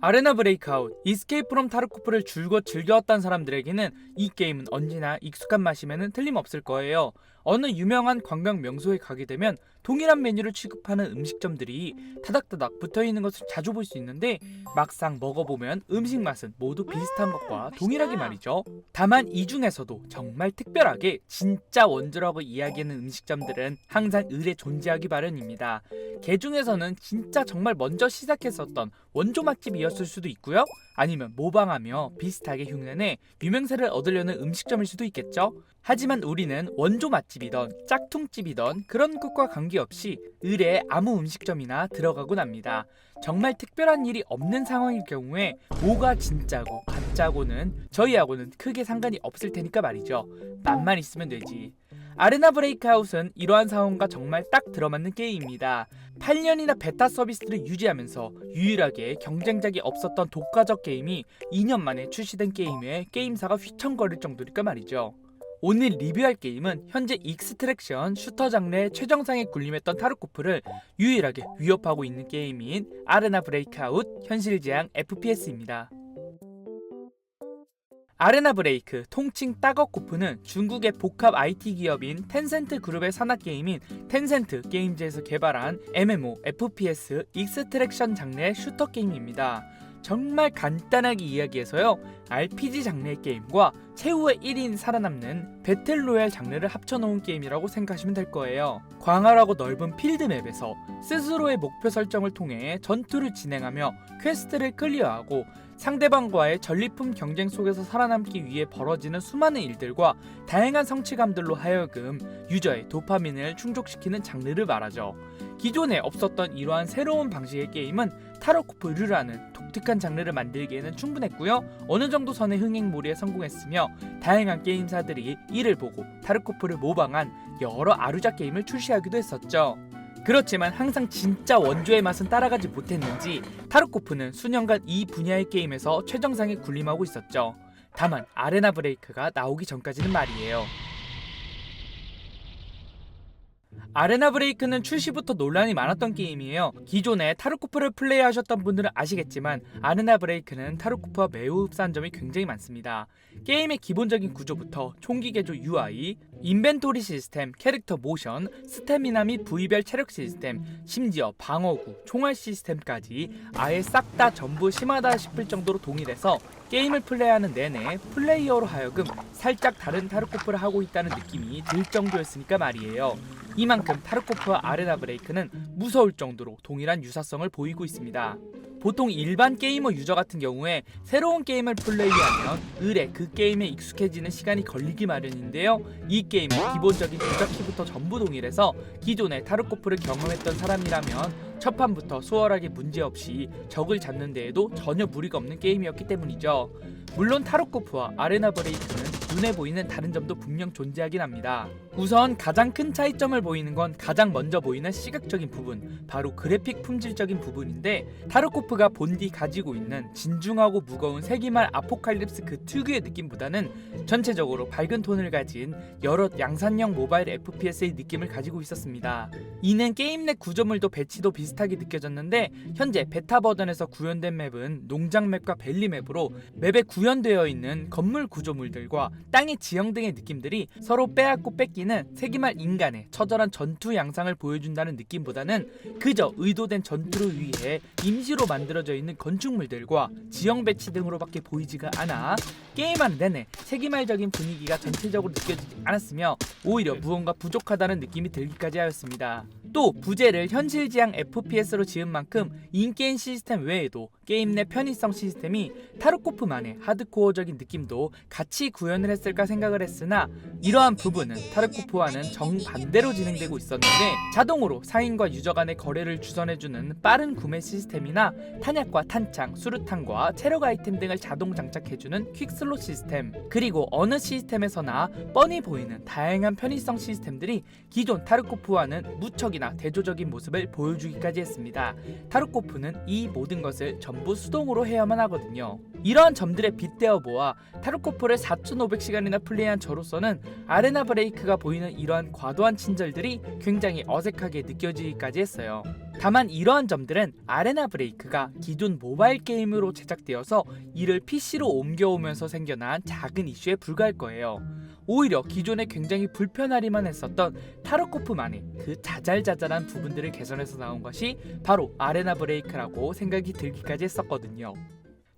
아레나 브레이크아웃, 이스케이프 프롬 타르코프를 줄곧 즐겨왔던 사람들에게는 이 게임은 언제나 익숙한 맛이면 틀림없을 거예요. 어느 유명한 관광 명소에 가게 되면 동일한 메뉴를 취급하는 음식점들이 타닥타닥 붙어 있는 것을 자주 볼 수 있는데 막상 먹어보면 음식 맛은 모두 비슷한 것과 동일하게 말이죠. 다만 이 중에서도 정말 특별하게 진짜 원조라고 이야기하는 음식점들은 항상 을에 존재하기 마련입니다. 개 중에서는 진짜 정말 먼저 시작했었던 원조 맛집이었을 수도 있고요. 아니면 모방하며 비슷하게 흉내내 유명세를 얻으려는 음식점일 수도 있겠죠. 하지만 우리는 원조 맛집이던 짝퉁집이던 그런 것과 관계없이 을에 아무 음식점이나 들어가곤 합니다. 정말 특별한 일이 없는 상황일 경우에 뭐가 진짜고 가짜고는 저희하고는 크게 상관이 없을 테니까 말이죠. 맛만 있으면 되지. 아레나 브레이크아웃은 이러한 상황과 정말 딱 들어맞는 게임입니다. 8년이나 베타 서비스를 유지하면서 유일하게 경쟁작이 없었던 독과적 게임이 2년 만에 출시된 게임에 게임사가 휘청거릴 정도니까 말이죠. 오늘 리뷰할 게임은 현재 익스트랙션 슈터 장르의 최정상에 군림했던 타르코프를 유일하게 위협하고 있는 게임인 아레나 브레이크아웃 현실제한 FPS입니다. 아레나 브레이크 통칭 따거코프는 중국의 복합 IT 기업인 텐센트 그룹의 산하 게임인 텐센트 게임즈에서 개발한 MMO, FPS, 익스트랙션 장르의 슈터 게임입니다. 정말 간단하게 이야기해서요. RPG 장르의 게임과 최후의 1인 살아남는 배틀로얄 장르를 합쳐놓은 게임이라고 생각하시면 될 거예요. 광활하고 넓은 필드맵에서 스스로의 목표 설정을 통해 전투를 진행하며 퀘스트를 클리어하고 상대방과의 전리품 경쟁 속에서 살아남기 위해 벌어지는 수많은 일들과 다양한 성취감들로 하여금 유저의 도파민을 충족시키는 장르를 말하죠. 기존에 없었던 이러한 새로운 방식의 게임은 타로코프 류라는 독특한 장르를 만들기에는 충분했고요. 어느 정도 선의 흥행몰이에 성공했으며 다양한 게임사들이 이를 보고 타르코프를 모방한 여러 아류작 게임을 출시하기도 했었죠. 그렇지만 항상 진짜 원조의 맛은 따라가지 못했는지 타르코프는 수년간 이 분야의 게임에서 최정상에 군림하고 있었죠. 다만 아레나 브레이크가 나오기 전까지는 말이에요. 아레나 브레이크는 출시부터 논란이 많았던 게임이에요. 기존에 타르코프를 플레이하셨던 분들은 아시겠지만 아레나 브레이크는 타르코프와 매우 흡사한 점이 굉장히 많습니다. 게임의 기본적인 구조부터 총기 개조 UI, 인벤토리 시스템, 캐릭터 모션, 스태미나 및 부위별 체력 시스템, 심지어 방어구, 총알 시스템까지 아예 싹 다 전부 심하다 싶을 정도로 동일해서 게임을 플레이하는 내내 플레이어로 하여금 살짝 다른 타르코프를 하고 있다는 느낌이 들 정도였으니까 말이에요. 이만큼 타르코프와 아레나 브레이크는 무서울 정도로 동일한 유사성을 보이고 있습니다. 보통 일반 게이머 유저 같은 경우에 새로운 게임을 플레이하면 을에 그 게임에 익숙해지는 시간이 걸리기 마련인데요. 이 게임은 기본적인 조작키부터 전부 동일해서 기존에 타르코프를 경험했던 사람이라면 첫 판부터 수월하게 문제없이 적을 잡는 데에도 전혀 무리가 없는 게임이었기 때문이죠. 물론 타로코프와 아레나 브레이크는 눈에 보이는 다른 점도 분명 존재하긴 합니다. 우선 가장 큰 차이점을 보이는 건 가장 먼저 보이는 시각적인 부분, 바로 그래픽 품질적인 부분인데 타르코프가 본디 가지고 있는 진중하고 무거운 세기말 아포칼립스 그 특유의 느낌보다는 전체적으로 밝은 톤을 가진 여러 양산형 모바일 FPS의 느낌을 가지고 있었습니다. 이는 게임 내 구조물도 배치도 비슷하게 느껴졌는데 현재 베타 버전에서 구현된 맵은 농장 맵과 밸리 맵으로 맵에 구현되어 있는 건물 구조물들과 땅의 지형 등의 느낌들이 서로 빼앗고 뺏기는 세기말 인간의 처절한 전투 양상을 보여준다는 느낌보다는 그저 의도된 전투를 위해 임시로 만들어져 있는 건축물들과 지형 배치 등으로밖에 보이지가 않아 게임하는 내내 세기말적인 분위기가 전체적으로 느껴지지 않았으며 오히려 무언가 부족하다는 느낌이 들기까지 하였습니다. 또 부제를 현실지향 FPS로 지은 만큼 인게임 시스템 외에도 게임 내 편의성 시스템이 타르코프만의 하드코어적인 느낌도 같이 구현을 했을까 생각을 했으나 이러한 부분은 타르코프와는 정반대로 진행되고 있었는데 자동으로 상인과 유저 간의 거래를 주선해주는 빠른 구매 시스템이나 탄약과 탄창, 수류탄과 체력 아이템 등을 자동 장착해주는 퀵슬롯 시스템 그리고 어느 시스템에서나 뻔히 보이는 다양한 편의성 시스템들이 기존 타르코프와는 무척이나 대조적인 모습을 보여주기까지 했습니다. 타르코프는 이 모든 것을 전부 수동으로 해야만 하거든요. 이러한 점들에 빗대어 보아 타르코프를 4,500시간이나 플레이한 저로서는 아레나 브레이크가 보이는 이러한 과도한 친절들이 굉장히 어색하게 느껴지기까지 했어요. 다만 이러한 점들은 아레나 브레이크가 기존 모바일 게임으로 제작되어서 이를 PC로 옮겨오면서 생겨난 작은 이슈에 불과할 거예요. 오히려 기존에 굉장히 불편하리만 했었던 타르코프만의 그 자잘자잘한 부분들을 개선해서 나온 것이 바로 아레나 브레이크라고 생각이 들기까지 했었거든요.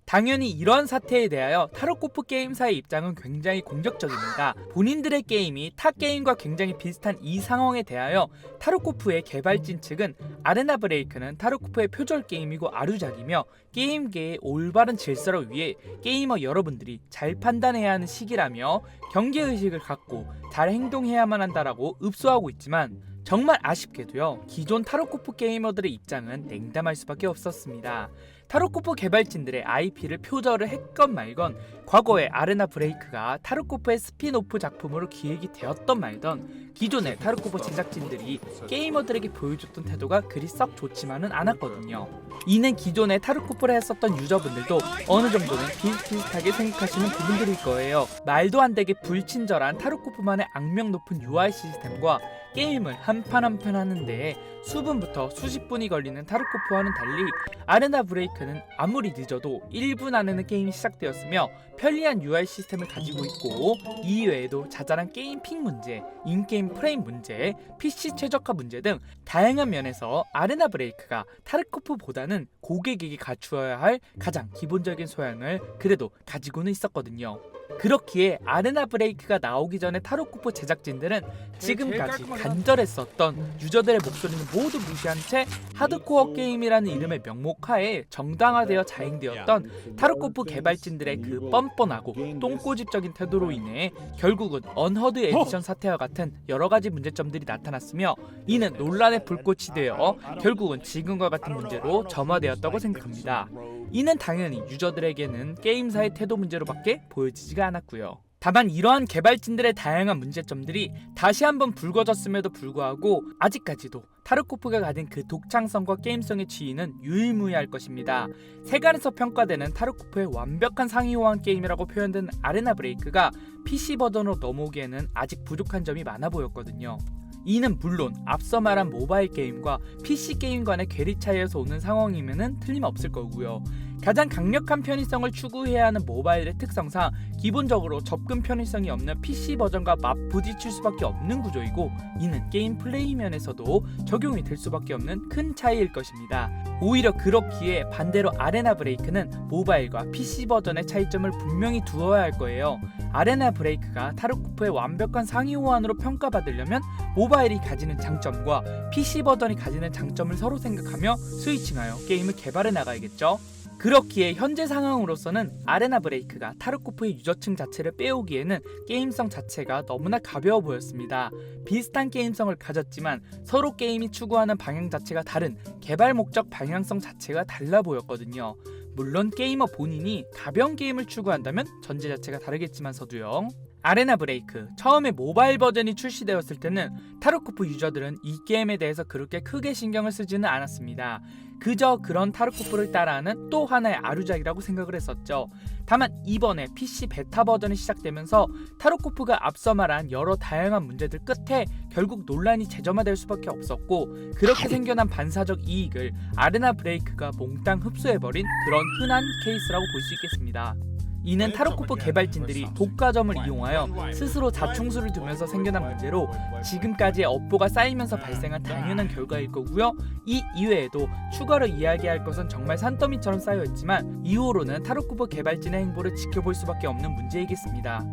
당연히 이런 사태에 대하여 타로코프 게임사의 입장은 굉장히 공격적입니다. 본인들의 게임이 타 게임과 굉장히 비슷한 이 상황에 대하여 타로코프의 개발진 측은 아레나 브레이크는 타로코프의 표절 게임이고 아류작이며 게임계의 올바른 질서를 위해 게이머 여러분들이 잘 판단해야 하는 시기라며 경계 의식을 갖고 잘 행동해야만 한다라고 읍소하고 있지만 정말 아쉽게도요 기존 타로코프 게이머들의 입장은 냉담할 수밖에 없었습니다. 타로코프 개발진들의 IP를 표절을 했건 말건 과거에 아레나 브레이크가 타르코프의 스피노프 작품으로 기획이 되었던 말던 기존의 타르코프 제작진들이 게이머들에게 보여줬던 태도가 그리 썩 좋지만은 않았거든요. 이는 기존의 타르코프를 했었던 유저분들도 어느 정도는 비슷비슷하게 생각하시는 부분들일 거예요. 말도 안 되게 불친절한 타르코프만의 악명 높은 UI 시스템과 게임을 한 판 한 판 하는데 수분부터 수십 분이 걸리는 타르코프와는 달리 아레나 브레이크는 아무리 늦어도 1분 안에는 게임이 시작되었으며 편리한 UI 시스템을 가지고 있고 이외에도 자잘한 게임 핑 문제, 인게임 프레임 문제, PC 최적화 문제 등 다양한 면에서 아레나 브레이크가 타르코프보다는 고객에게 갖추어야 할 가장 기본적인 소양을 그래도 가지고는 있었거든요. 그렇기에 아레나 브레이크가 나오기 전에 타로코프 제작진들은 지금까지 간절했었던 유저들의 목소리는 모두 무시한 채 하드코어 게임이라는 이름의 명목하에 정당화되어 자행되었던 타르코프 개발진들의 그 뻔뻔하고 똥꼬집적인 태도로 인해 결국은 언허드 에디션 사태와 같은 여러 가지 문제점들이 나타났으며 이는 논란의 불꽃이 되어 결국은 지금과 같은 문제로 점화되었다고 생각합니다. 이는 당연히 유저들에게는 게임사의 태도 문제로밖에 보여지지가 않았고요. 다만 이러한 개발진들의 다양한 문제점들이 다시 한번 불거졌음에도 불구하고 아직까지도 타르코프가 가진 그 독창성과 게임성의 지위는 유일무이할 것입니다. 세간에서 평가되는 타르코프의 완벽한 상위호환 게임이라고 표현된 아레나 브레이크가 PC 버전으로 넘어오기에는 아직 부족한 점이 많아 보였거든요. 이는 물론 앞서 말한 모바일 게임과 PC 게임 간의 괴리 차이에서 오는 상황이면은 틀림없을 거고요. 가장 강력한 편의성을 추구해야 하는 모바일의 특성상 기본적으로 접근 편의성이 없는 PC 버전과 맞부딪힐 수밖에 없는 구조이고 이는 게임 플레이 면에서도 적용이 될 수밖에 없는 큰 차이일 것입니다. 오히려 그렇기에 반대로 아레나 브레이크는 모바일과 PC 버전의 차이점을 분명히 두어야 할 거예요. 아레나 브레이크가 타르코프의 완벽한 상위 호환으로 평가받으려면 모바일이 가지는 장점과 PC 버전이 가지는 장점을 서로 생각하며 스위칭하여 게임을 개발해 나가야겠죠. 그렇기에 현재 상황으로서는 아레나 브레이크가 타르코프의 유저층 자체를 빼오기에는 게임성 자체가 너무나 가벼워 보였습니다. 비슷한 게임성을 가졌지만 서로 게임이 추구하는 방향 자체가 다른 개발 목적 방향성 자체가 달라 보였거든요. 물론 게이머 본인이 가벼운 게임을 추구한다면 전제 자체가 다르겠지만서도요. 아레나 브레이크 처음에 모바일 버전이 출시되었을 때는 타르코프 유저들은 이 게임에 대해서 그렇게 크게 신경을 쓰지는 않았습니다. 그저 그런 타르코프를 따라하는 또 하나의 아류작이라고 생각을 했었죠. 다만 이번에 PC 베타 버전이 시작되면서 타르코프가 앞서 말한 여러 다양한 문제들 끝에 결국 논란이 재점화될 수밖에 없었고 그렇게 생겨난 반사적 이익을 아레나 브레이크가 몽땅 흡수해버린 그런 흔한 케이스라고 볼 수 있겠습니다. 이는 타르코프 개발진들이 독과점을 이용하여 스스로 자충수를 두면서 생겨난 문제로 지금까지의 업보가 쌓이면서 발생한 당연한 결과일 거고요. 이 이외에도 추가로 이야기할 것은 정말 산더미처럼 쌓여 있지만 이후로는 타르코프 개발진의 행보를 지켜볼 수밖에 없는 문제이겠습니다.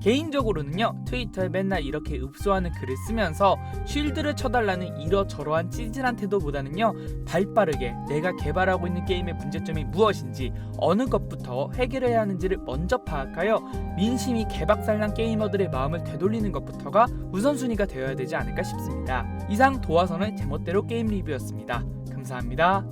개인적으로는요 트위터에 맨날 이렇게 읍소하는 글을 쓰면서 쉴드를 쳐달라는 이러저러한 찌질한 태도보다는요 발빠르게 내가 개발하고 있는 게임의 문제점이 무엇인지 어느 것부터 해결해야 하는지를 먼저 파악하여 민심이 개박살난 게이머들의 마음을 되돌리는 것부터가 우선순위가 되어야 되지 않을까 싶습니다. 이상 도화선의 제멋대로 게임 리뷰였습니다. 감사합니다